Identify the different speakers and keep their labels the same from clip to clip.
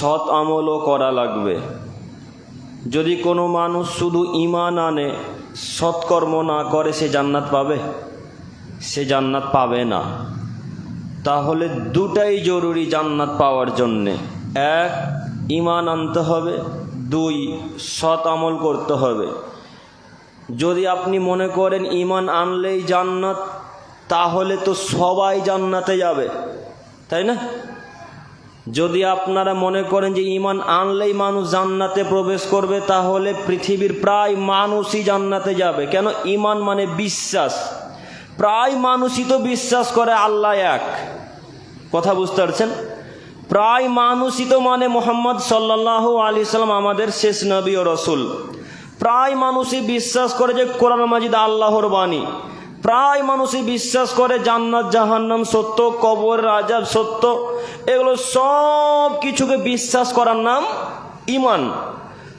Speaker 1: সৎ আমলও করা লাগবে। যদি কোনো মানুষ শুধু ইমান আনে সৎকর্ম না করে, সে জান্নাত পাবে? সে জান্নাত পাবে না। তাহলে দুটাই জরুরি জান্নাত পাওয়ার জন্যে। এক ইমান আনতে হবে। দুই, সৎ আমল করতে হবে। যদি আপনি মনে করেন ইমান আনলেই জান্নাত, তাহলে তো সবাই জান্নাতে যাবে। তাই না? যদি আপনারা মনে করেন যে ইমান আনলেই মানুষ জান্নাতে প্রবেশ করবে, তাহলে পৃথিবীর প্রায় মানুষই জান্নাতে যাবে। কেন? ইমান মানে বিশ্বাস। প্রায় মানুষই তো বিশ্বাস করে আল্লাহ এক। কথা বুঝতে পারছেন? প্রায় মানুষই তো মানে মোহাম্মদ সাল্লাহ আলি সাল্লাম, আমাদের শেষ নবী ও রসুল। প্রায় মানুষই বিশ্বাস করে যে কোরআন মাজিদ আল্লাহর বাণী। প্রায় মানুষই বিশ্বাস করে জান্নাত, জাহান্নাম সত্য, কবর, রাজাব সত্য। এগুলো সব কিছুকে বিশ্বাস করার নাম ইমান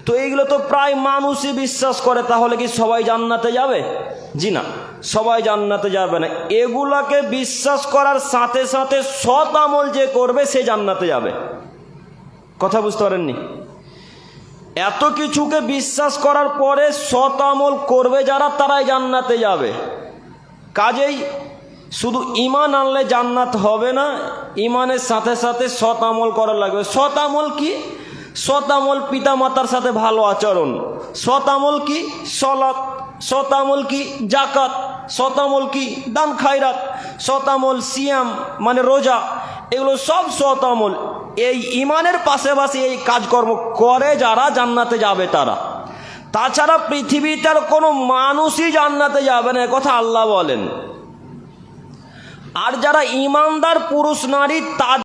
Speaker 1: তো এইগুলো তো প্রায় মানুষই বিশ্বাস করে, তাহলে কি সবাই জান্নাতে যাবে? জি না, সবাই জান্নাতে যাবে না। এগুলাকে বিশ্বাস করার সাথে সাথে সৎ আমল যে করবে, সে জান্নাতে যাবে। কথা বুঝতে পারেননি? এত কিছুকে বিশ্বাস করার পরে সৎ আমল করবে যারা, তারাই জান্নাতে যাবে। কাজেই শুধু ইমান আনলে জান্নাত হবে না ইমানের সাথে সাথে সৎ আমল করা লাগবে। সৎ আমল কি? সৎ আমল পিতা মাতার সাথে ভালো আচরণ। সৎ আমল কি? সলাৎ। সৎ আমল কি? জাকাত। সৎ আমল কি? দান খায়রাত। সৎ আমল সিয়াম মানে রোজা। এগুলো সব সৎ আমল। এই ইমানের পাশাপাশি এই কাজকর্ম করে যারা জান্নাতে যাবে তারা। তাছাড়া পৃথিবীতে আর কোনো মানুষই জান্নাতে যাবে না কথা আল্লাহ বলেন। আর যারা ইমানদার পুরুষ নারী, তাদের